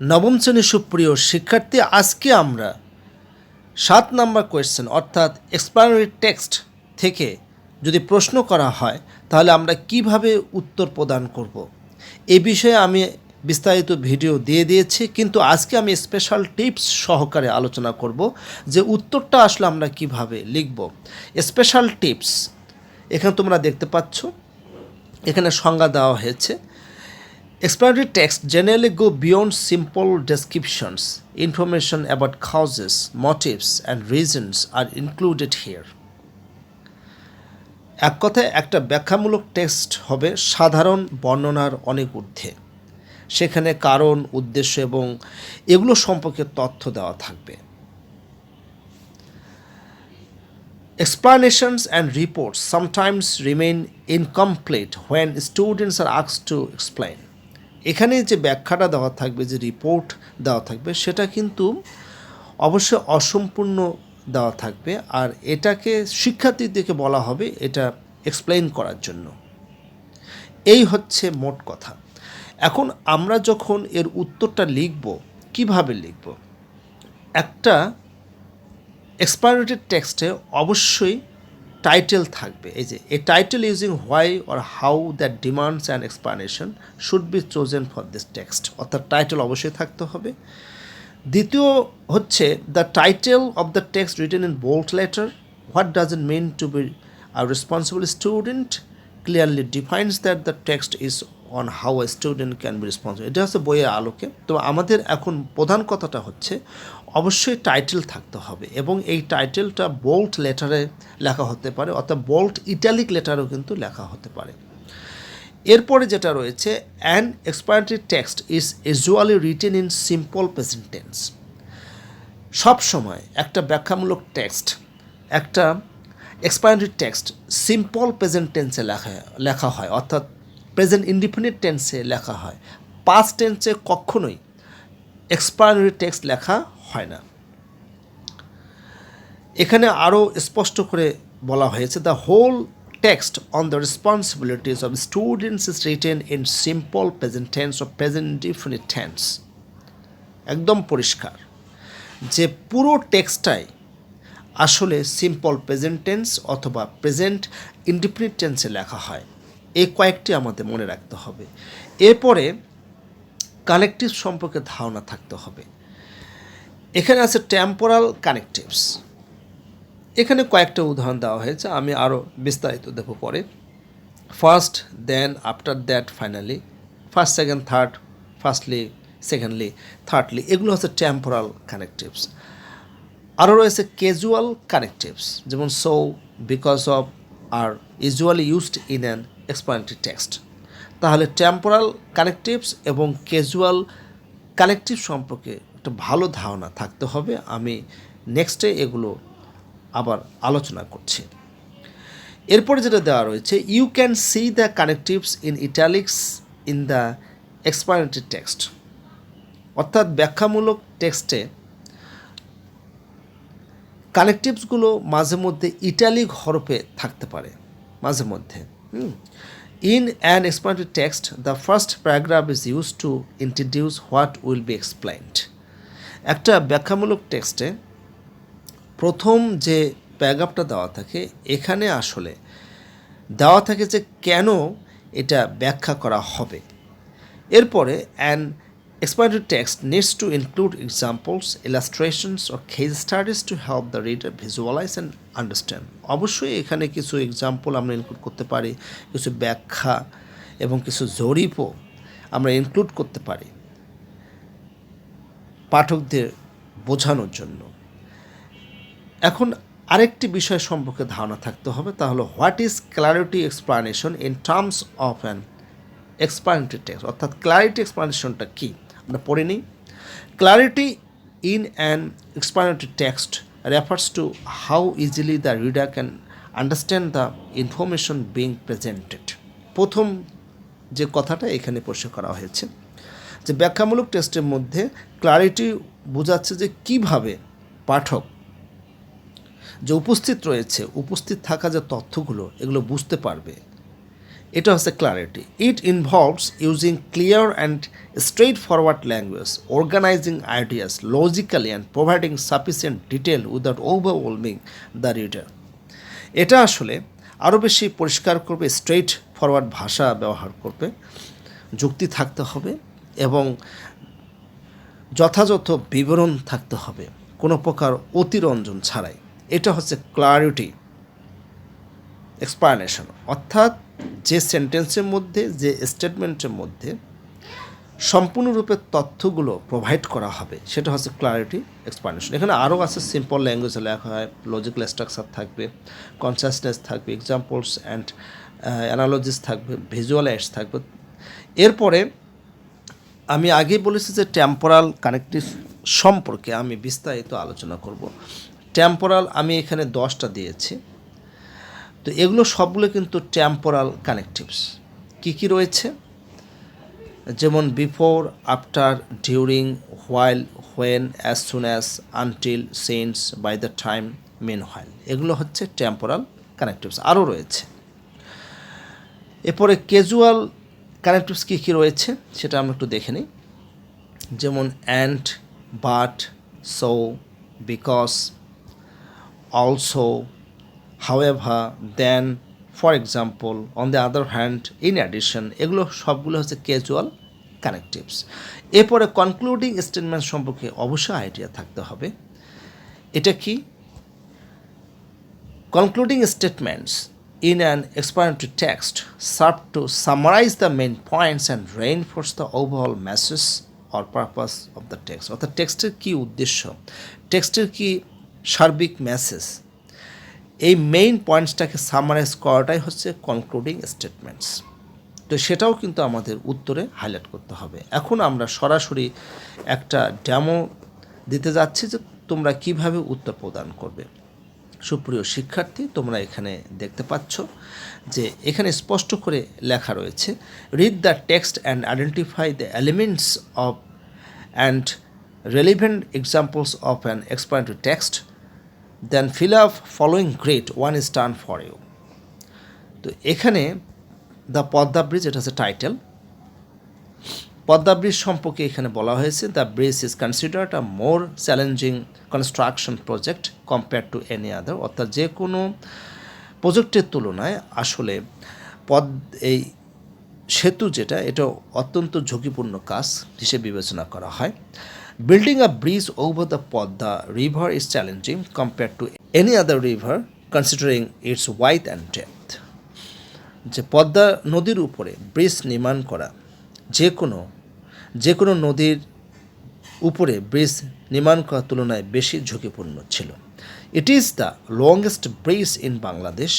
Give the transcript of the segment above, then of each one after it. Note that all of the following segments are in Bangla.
নবম শ্রেণির সুপ্রিয় শিক্ষার্থী, আজকে আমরা সাত নাম্বার কোয়েশ্চেন অর্থাৎ এক্সপ্লানারি টেক্সট থেকে যদি প্রশ্ন করা হয়, তাহলে আমরা কীভাবে উত্তর প্রদান করব? এ বিষয়ে আমি বিস্তারিত ভিডিও দিয়ে দিয়েছি, কিন্তু আজকে আমি স্পেশাল টিপস সহকারে আলোচনা করব যে উত্তরটা আসলে আমরা কীভাবে লিখব। স্পেশাল টিপস এখানে তোমরা দেখতে পাচ্ছ, এখানে সংজ্ঞা দেওয়া হয়েছে। Explanatory text generally go beyond simple descriptions. Information about causes, motives, and reasons are included here. এক কথায় একটা ব্যাখ্যামূলক টেক্সট হবে সাধারণ বর্ণনার অনেক ঊর্ধ্বে সেখানে কারণ উদ্দেশ্য এবং এগুলো সম্পর্কে তথ্য দেওয়া থাকবে Explanations and reports sometimes remain incomplete when students are asked to explain. এখানে যে ব্যাখ্যাটা দেওয়া থাকবে, যে রিপোর্ট দেওয়া থাকবে, সেটা কিন্তু অবশ্যই অসম্পূর্ণ দেওয়া থাকবে। আর এটাকে শিক্ষার্থীদেরকে বলা হবে, এটা এক্সপ্লেইন করার জন্য। এই হচ্ছে মোট কথা। এখন আমরা যখন এর উত্তরটা লিখব, কীভাবে লিখব? একটা এক্সপ্লানেটেড টেক্সটে অবশ্যই টাইটেল থাকবে। এই যে a title using why or how that demands and explanation should be chosen for this text অর্থাৎ টাইটেল অবশ্যই থাকতে হবে। দ্বিতীয় হচ্ছে the title of the text written in bold letter what does it mean to be a responsible student clearly defines that the text is on how a student can be responsible এটা হচ্ছে বইয়ের আলোকে। তো আমাদের এখন প্রধান কথাটা হচ্ছে অবশ্যই টাইটেল থাকতে হবে এবং এই টাইটেলটা বোল্ড লেটারে লেখা হতে পারে, অর্থাৎ বোল্ড ইটালিক লেটারেও কিন্তু লেখা হতে পারে। এরপরে যেটা রয়েছে an explanatory text is usually written in simple present tense সব সময় একটা ব্যাখ্যামূলক টেক্সট একটা এক্সপ্লানেটরি টেক্সট সিম্পল প্রেজেন্ট টেন্সে লেখা লেখা হয়, অর্থাৎ প্রেজেন্ট ইন্ডিপেন্ডেন্ট টেন্সে লেখা হয়। পাস্ট টেন্সে কখনোই এক্সপ্লানেটরি টেক্সট লেখা হয় না। এখানে আরও স্পষ্ট করে বলা হয়েছে the whole text on the responsibilities of students is written in simple present tense of present definite tense একদম পরিষ্কার। যে পুরো টেক্সটটাই আসলে সিম্পল প্রেজেন্ট টেন্স অথবা প্রেজেন্ট ইন্ডিপেন্ডেন্ট টেন্সে লেখা হয় এই কয়েকটি আমাদের মনে রাখতে হবে। এরপরে কালেকটিভ সম্পর্কে ধারণা থাকতে হবে। এখানে আছে টেম্পোরাল কানেকটিভস এখানে কয়েকটা উদাহরণ দেওয়া হয়েছে, আমি আরও বিস্তারিত দেবো পরে। First then after that finally first second third firstly secondly thirdly এগুলো হচ্ছে টেম্পোরাল কানেকটিভস আরও রয়েছে ক্যাজুয়াল কানেকটিভস যেমন so because of R usually used in an explanatory text তাহলে টেম্পোরাল কানেকটিভস এবং ক্যাজুয়াল কানেকটিভ সম্পর্কে একটা ভালো ধারণা থাকতে হবে। আমি নেক্সটে এগুলো আবার আলোচনা করছি। এরপরে যেটা দেওয়া রয়েছে you can see the connectives in italics in the explanatory text অর্থাৎ ব্যাখ্যামূলক টেক্সটে কানেকটিভসগুলো মাঝে মধ্যে ইটালিক হরফে থাকতে পারে, মাঝে মধ্যে। In an explanatory text the first paragraph is use to introduce what will be explained একটা ব্যাখ্যামূলক টেক্সটে প্রথম যে প্যারাগ্রাফটা দেওয়া থাকে, এখানে আসলে দেওয়া থাকে যে কেন এটা ব্যাখ্যা করা হবে। এরপরে an explanatory text needs to include examples illustrations or case studies to help the reader visualise and understand অবশ্যই এখানে কিছু এক্সাম্পল আমরা ইনক্লুড করতে পারি, কিছু ব্যাখ্যা এবং কিছু জরিপও আমরা ইনক্লুড করতে পারি। পাঠকদের বোঝানোর জন্য। এখন আরেকটি বিষয় সম্পর্কে ধারণা থাকতে হবে, তা হলো what is clarity explanation in terms of an explanatory text? অর্থাৎ ক্লারিটি এক্সপ্লানেশনটা কী? আমরা পড়ে নিই। Clarity in an explanatory text refers to how easily the reader can understand the information being presented. প্রথম যে কথাটা এখানে পরিষ্কার করা হয়েছে যে ব্যাখ্যামূলক টেস্টের মধ্যে ক্লারিটি বোঝাচ্ছে যে কীভাবে পাঠক যে উপস্থিত রয়েছে, উপস্থিত থাকা যে তথ্যগুলো, এগুলো বুঝতে পারবে। এটা হচ্ছে clarity it involves using clear and straightforward language organising ideas logically and providing sufficient detail without overwhelming the reader এটা আসলে আরও বেশি পরিষ্কার করবে স্ট্রেট ফরওয়ার্ড ভাষা ব্যবহার করবে, যুক্তি থাকতে হবে। এবং যথাযথ বিবরণ থাকতে হবে। কোনো প্রকার অতিরঞ্জন ছাড়াই। এটা হচ্ছে ক্লারিটি এক্সপ্লানেশন অর্থাৎ যে সেন্টেন্সের মধ্যে, যে স্টেটমেন্টের মধ্যে সম্পূর্ণরূপে তথ্যগুলো প্রোভাইড করা হবে, সেটা হচ্ছে ক্লারিটি এক্সপ্লানেশন এখানে আরও আছে সিম্পল ল্যাঙ্গুয়েজে লেখা হয় লজিক্যাল স্ট্রাকচার থাকবে কনসাসনেস থাকবে এক্সাম্পলস অ্যান্ড অ্যানালজিস থাকবে ভিজুয়াল এডস থাকবে। এরপরে আমি আগেই বলেছি যে টেম্পোরাল কানেক্টিভ সম্পর্কে আমি বিস্তারিত আলোচনা করব। টেম্পোরাল আমি এখানে দশটা দিয়েছি। তো এগুলো সবগুলো কিন্তু টেম্পোরাল কানেকটিভস কী কী রয়েছে? যেমন before after during while when as soon as until since by the time meanwhile এগুলো হচ্ছে টেম্পোরাল কানেকটিভস আরও রয়েছে। এরপরে ক্যাজুয়াল কানেকটিভস কী কী রয়েছে সেটা আমরা একটু দেখে নিই। যেমন and but so because also however then for example on the other hand in addition এগুলো সবগুলো হচ্ছে ক্যাজুয়াল কানেকটিভস এরপরে কনক্লুডিং স্টেটমেন্ট সম্পর্কে অবশ্যই আইডিয়া থাকতে হবে। এটা কি? Concluding statements in an explanatory text serve to summarize the main points and reinforce the overall message or purpose of the text. অর্থাৎ টেক্সটের কী উদ্দেশ্য? টেক্সটের কি সার্বিক মেসেজ এই মেইন পয়েন্টসটাকে সামারাইজ করাটাই হচ্ছে কনক্লুডিং স্টেটমেন্টস তো সেটাও কিন্তু আমাদের উত্তরে হাইলাইট করতে হবে। এখন আমরা সরাসরি একটা ডেমো দিতে যাচ্ছি যে তোমরা কীভাবে উত্তর প্রদান করবে। সুপ্রিয় শিক্ষার্থী, তোমরা এখানে দেখতে পাচ্ছ যে এখানে স্পষ্ট করে লেখা রয়েছে read the text and identify the elements of and relevant examples of an explanatory text then fill up following great one is turn for you তো এখানে দ্য পদ্মা ব্রিজ এটা হচ্ছে টাইটেল পদ্মা ব্রিজ সম্পর্কে এখানে বলা হয়েছে the bridge is considered a more challenging construction project compare to any other অর্থাৎ যে কোনো প্রজেক্টের তুলনায় আসলে পদ, এই সেতু যেটা, এটা অত্যন্ত ঝুঁকিপূর্ণ কাজ হিসেবে বিবেচনা করা হয়। Building a bridge over the Padma river is challenging compare to any other river considering its width and depth যে পদ্মা নদীর উপরে ব্রিজ নির্মাণ করা যে কোনো যে কোনো নদীর উপরে ব্রিজ নির্মাণ করার তুলনায় বেশি ঝুঁকিপূর্ণ ছিল। It is the longest bridge in Bangladesh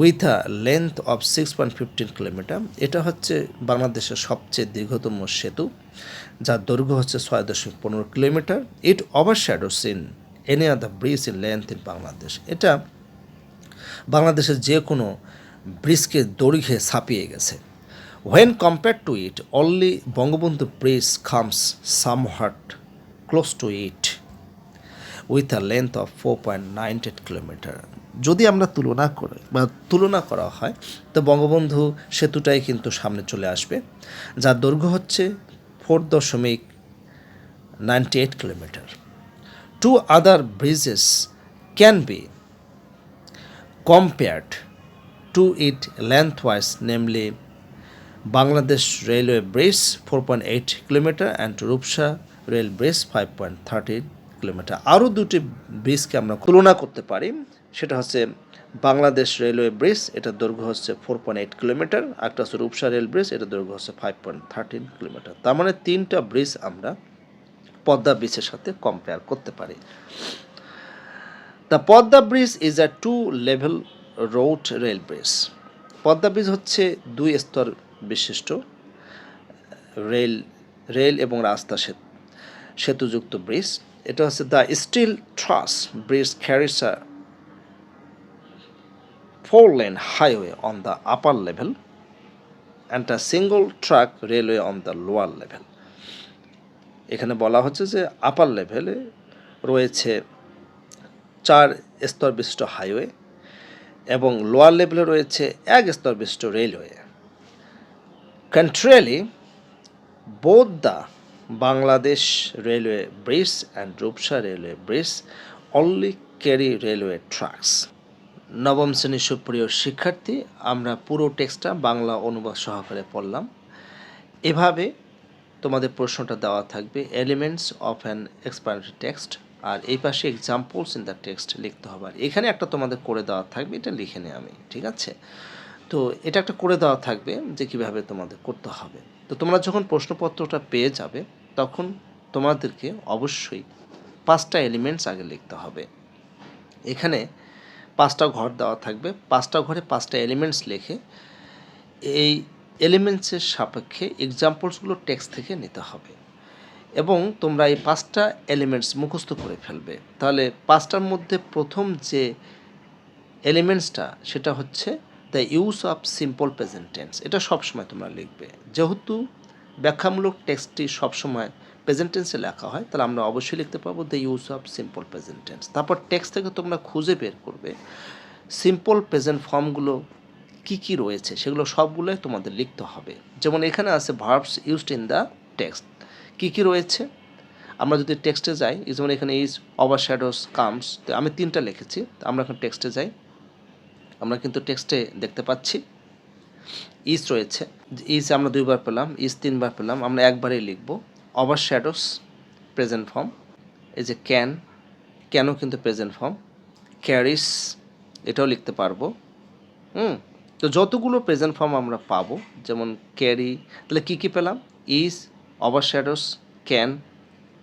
with a length of six point fifteen kilometre এটা হচ্ছে বাংলাদেশের সবচেয়ে দীর্ঘতম সেতু, যার দৈর্ঘ্য হচ্ছে ছয় দশমিক পনেরো kilometre. It overshadows in any other bridge in length in Bangladesh এটা বাংলাদেশের যে কোনো ব্রিজকে দৈর্ঘ্যে ছাপিয়ে গেছে। It only Bangabandhu bridge comes somewhat close to it with a length of four point nine eight kilometre যদি আমরা তুলনা করে বা তুলনা করা হয় তো বঙ্গবন্ধু সেতুটাই কিন্তু সামনে চলে আসবে যার দৈর্ঘ্য হচ্ছে ফোর দশমিক ninety eight kilometre two other bridges can be compared to it lengthwise, namely Bangladesh Railway Bridge 4.8 kilometer and Rupsha Rail Bridge 5.30 kilometre. আরও দুটি ব্রিজকে আমরা তুলনা করতে পারি। সেটা হচ্ছে বাংলাদেশ রেলওয়ে ব্রিজ, এটার দৈর্ঘ্য হচ্ছে ফোর পয়েন্ট এইট কিলোমিটার। একটা হচ্ছে রূপসা রেল ব্রিজ, এটার দৈর্ঘ্য হচ্ছে ফাইভ পয়েন্ট থার্টিন কিলোমিটার। তার মানে তিনটা ব্রিজ আমরা পদ্মা ব্রিজের সাথে কম্পেয়ার করতে পারি। The Padma bridge is a two level road rail bridge Padma bridge হচ্ছে দুই স্তর বিশিষ্ট রেল রেল এবং রাস্তা সেতু সেতুযুক্ত ব্রিজ। এটা হচ্ছে the steel truss bridge carries a four lane highway on the upper level and a single track railway on the lower level এখানে বলা হচ্ছে যে আপার লেভেলে রয়েছে চার স্তর বিশিষ্ট হাইওয়ে এবং লোয়ার লেভেলে রয়েছে এক স্তর বিশিষ্ট railway contrarily both the Bangladesh railway bridge and Rupsha railway bridge only carry railway tracks নবম শ্রেণির সুপ্রিয় শিক্ষার্থী, আমরা পুরো টেক্সটটা বাংলা অনুবাদ সহকারে পড়লাম। এভাবে তোমাদের প্রশ্নটা দেওয়া থাকবে elements of an explanatory text আর এই পাশে এক্সাম্পলস ইন দ্য টেক্সট লিখতে হবে। আর এখানে একটা তোমাদের করে দেওয়া থাকবে, এটা লিখে নিই আমি, ঠিক আছে? তো এটা একটা করে দেওয়া থাকবে যে কীভাবে তোমাদের করতে হবে। তো তোমরা যখন প্রশ্নপত্রটা পেয়ে যাবে, তখন তোমাদেরকে অবশ্যই পাঁচটা এলিমেন্টস আগে লিখতে হবে। এখানে পাঁচটা ঘর দেওয়া থাকবে। পাঁচটা ঘরে পাঁচটা এলিমেন্টস লিখে এই এলিমেন্টসের সাপেক্ষে এক্সাম্পলসগুলো টেক্সট থেকে নিতে হবে। এবং তোমরা এই পাঁচটা এলিমেন্টস মুখস্থ করে ফেলবে। তাহলে পাঁচটার মধ্যে প্রথম যে এলিমেন্টসটা সেটা হচ্ছে the use of simple present tense এটা সবসময় তোমরা লিখবে। যেহেতু ব্যাখ্যামূলক টেক্সটটি সবসময় প্রেজেন্ট টেন্সে লেখা হয়, তাহলে আমরা অবশ্যই লিখতে পারব the use of simple present tense তারপর টেক্সট থেকে তোমরা খুঁজে বের করবে সিম্পল প্রেজেন্ট ফর্মগুলো কি কি রয়েছে, সেগুলো সবগুলোই তোমাদের লিখতে হবে। যেমন এখানে আছে verbs used in the text কি কি রয়েছে? আমরা যদি টেক্সটে যাই, যেমন এখানে ইজ ওভার শ্যাডোস কামস আমি তিনটা লিখেছি আমরা এখন টেক্সটে যাই। আমরা কিন্তু টেক্সটে দেখতে পাচ্ছি। ইজ রয়েছে। ইজ আমরা দুইবার পেলাম ইজ তিনবার পেলাম, আমরা একবারেই লিখব। ওভার শ্যাডোস প্রেজেন্ট ফর্ম এই যে ক্যান ক্যানও কিন্তু প্রেজেন্ট ফর্ম ক্যারিস এটাও লিখতে পারব। হুম, তো যতগুলো প্রেজেন্ট ফর্ম আমরা পাবো, যেমন ক্যারি তাহলে কী কী পেলাম? Is overshadows can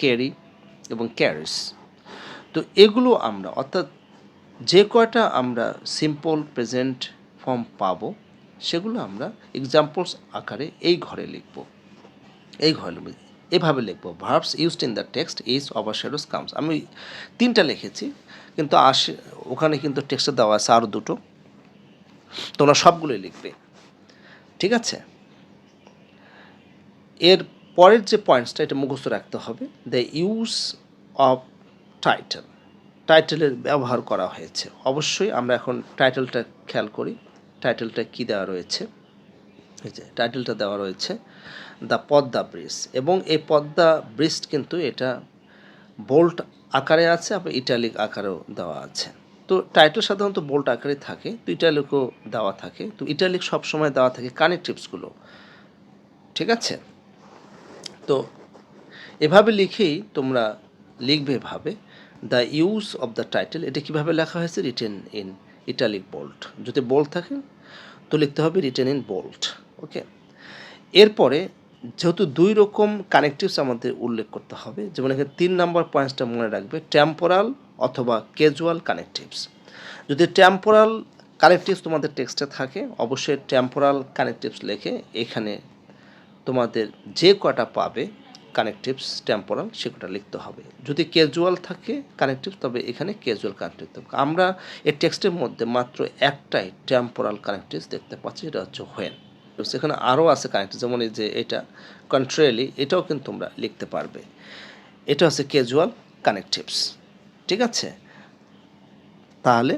carry এবং ক্যারিস তো এগুলো আমরা, অর্থাৎ যে কয়টা আমরা সিম্পল প্রেজেন্ট ফর্ম পাব, সেগুলো আমরা এক্সাম্পলস আকারে এই ঘরে লিখব। এই ঘরে। এভাবে লিখব। Verbs used in the text is over comes আমি তিনটা লিখেছি, কিন্তু আসে, ওখানে কিন্তু টেক্সটে দেওয়া আছে আরও দুটো। তোমরা সবগুলোই লিখবে। ঠিক আছে? এর পরের যে পয়েন্টসটা এটা মুখস্থ রাখতে হবে। দ্য ইউজ অফ টাইটেল টাইটেলের ব্যবহার করা হয়েছে। অবশ্যই আমরা এখন টাইটেলটা খেয়াল করি। টাইটেলটা কী দেওয়া রয়েছে? টাইটেলটা দেওয়া রয়েছে, দ্য পদ্মা ব্রিজ এবং এই পদ্মা ব্রিজ কিন্তু এটা বোল্ট আকারে আছে, আবার ইটালিক আকারেও দেওয়া আছে। তো টাইটেল সাধারণত বোল্ট আকারে থাকে, তো ইটালিকও দেওয়া থাকে। তো ইটালিক সবসময় দেওয়া থাকে কানেকটিভসগুলো ঠিক আছে? তো এভাবে লিখেই তোমরা লিখবে ভাবে the use of the title এটা কীভাবে লেখা হয়েছে? রিটেন ইন ইটালিক বোল্ট যদি বোল্ট থাকে, তো লিখতে হবে রিটেন ইন বোল্ট ওকে এরপরে যেহেতু দুই রকম কানেকটিভস আমাদের উল্লেখ করতে হবে, যেমন এখানে তিন নম্বর পয়েন্টসটা মনে রাখবে টেম্পোরাল অথবা ক্যাজুয়াল কানেকটিভস যদি টেম্পোরাল কানেকটিভস তোমাদের টেক্সটে থাকে, অবশ্যই টেম্পোরাল কানেকটিভস লেখে এখানে তোমাদের যে কটা পাবে কানেকটিভস টেম্পোরাল সে কটা লিখতে হবে। যদি ক্যাজুয়াল থাকে কানেকটিভস তবে এখানে ক্যাজুয়াল কানেকটিভ থাকবে আমরা এই টেক্সটের মধ্যে মাত্র একটাই টেম্পোরাল কানেকটিভস দেখতে পাচ্ছি এটা হচ্ছে হোয়েন সেখানে আরও আছে কানেক্টিভ যেমন এই যে এটা কন্ট্রিয়ালি এটাও কিন্তু তোমরা লিখতে পারবে। এটা হচ্ছে ক্যাজুয়াল কানেকটিভস ঠিক আছে? তাহলে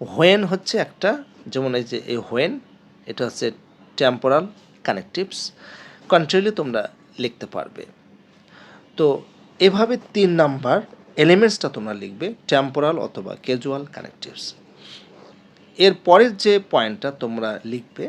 হোয়েন হচ্ছে একটা, যেমন এই যে এই হোয়েন এটা হচ্ছে টেম্পোরাল কানেকটিভস কন্ট্রিয়ালি তোমরা লিখতে পারবে। তো এভাবে তিন নাম্বার এলিমেন্টসটা তোমরা লিখবে টেম্পোরাল অথবা ক্যাজুয়াল কানেকটিভস এর পরের যে পয়েন্টটা তোমরা লিখবে,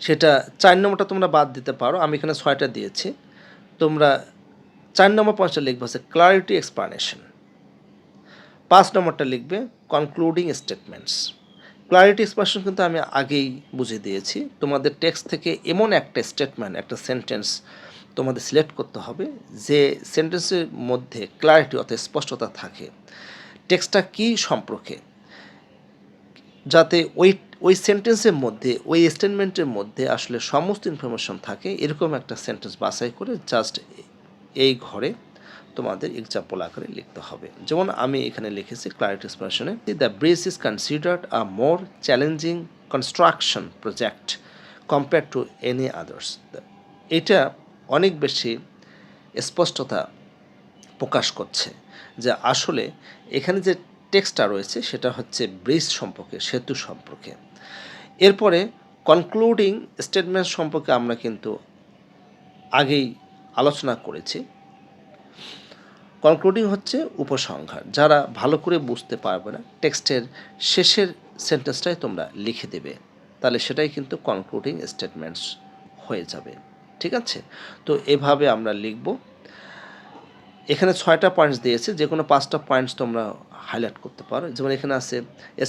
সেটা চার নম্বরটা তোমরা বাদ দিতে পারো, আমি এখানে ছয়টা দিয়েছি। তোমরা চার নম্বর পয়েন্টটা লিখবে হচ্ছে ক্লারিটি এক্সপ্লানেশন পাঁচ নম্বরটা লিখবে কনক্লুডিং স্টেটমেন্টস ক্লারিটি এক্সপ্রেশন কিন্তু আমি আগেই বুঝিয়ে দিয়েছি। তোমাদের টেক্সট থেকে এমন একটা স্টেটমেন্ট একটা সেন্টেন্স তোমাদের সিলেক্ট করতে হবে যে সেন্টেন্সের মধ্যে ক্লারিটি অর্থাৎ স্পষ্টতা থাকে। টেক্সটটা কী সম্পর্কে? যাতে ওই ওই সেন্টেন্সের মধ্যে, ওই স্টেটমেন্টের মধ্যে আসলে সমস্ত ইনফরমেশন থাকে, এরকম একটা সেন্টেন্স বাছাই করে জাস্ট এই ঘরে তোমাদের এক্সাম্পল আকারে লিখতে হবে। যেমন আমি এখানে লিখেছি ক্লারিটি এক্সপ্রেশনে the bridge is considered a more challenging construction project compare to any others এটা অনেক বেশি স্পষ্টতা প্রকাশ করছে যে আসলে এখানে যে টেক্সটটা রয়েছে সেটা হচ্ছে ব্রিজ সম্পর্কে, সেতু সম্পর্কে। এরপরে কনক্লুডিং স্টেটমেন্ট সম্পর্কে আমরা কিন্তু আগেই আলোচনা করেছি। কনক্লুডিং হচ্ছে উপসংহার, যারা ভালো করে বুঝতে পারবে না, টেক্সটের শেষের সেন্টেন্সটাই তোমরা লিখে দেবে, তাহলে সেটাই কিন্তু কনক্লুডিং স্টেটমেন্টস হয়ে যাবে। ঠিক আছে? তো এভাবে আমরা লিখব। এখানে ছয়টা পয়েন্টস দিয়েছে যে কোনো পাঁচটা পয়েন্টস তোমরা হাইলাইট করতে পারো। যেমন এখানে আছে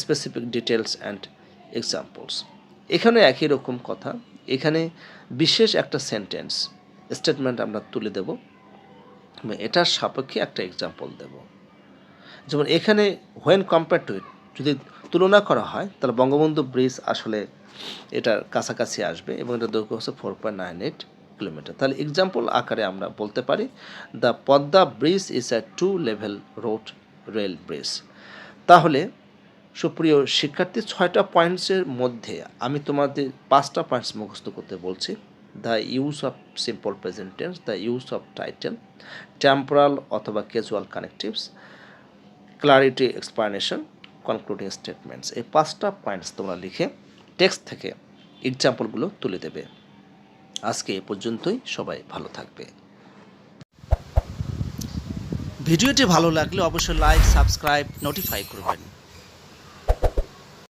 স্পেসিফিক ডিটেলস অ্যান্ড এক্সাম্পলস এখানে একই রকম কথা। এখানে বিশেষ একটা সেন্টেন্স স্টেটমেন্ট আমরা তুলে দেব। এটার সাপেক্ষে একটা এক্সাম্পল দেব। যেমন এখানে হোয়েন কম্পেয়ার টু ইট যদি তুলনা করা হয়, তাহলে বঙ্গবন্ধু ব্রিজ আসলে এটার কাছাকাছি আসবে এবং এটা দৈর্ঘ্য হচ্ছে four point nine eight kilometre. তাহলে এক্সাম্পল আকারে আমরা বলতে পারি the Padma bridge is a two level road rail bridge তাহলে, সুপ্রিয় শিক্ষার্থী, ছয়টা পয়েন্টসের মধ্যে আমি তোমাদের পাঁচটা পয়েন্টস মুখস্থ করতে বলছি। The use of simple present tense the use of title temporal অথবা casual connectives clarity explanation concluding statements এই পাঁচটা পয়েন্টস তোমরা লিখে টেক্সট থেকে এক্সাম্পলগুলো তুলে দেবে। আজকে এ পর্যন্তই সবাই ভালো থাকবে। ভিডিওটি ভালো লাগলে অবশ্যই লাইক সাবস্ক্রাইব নোটিফাই করবেন।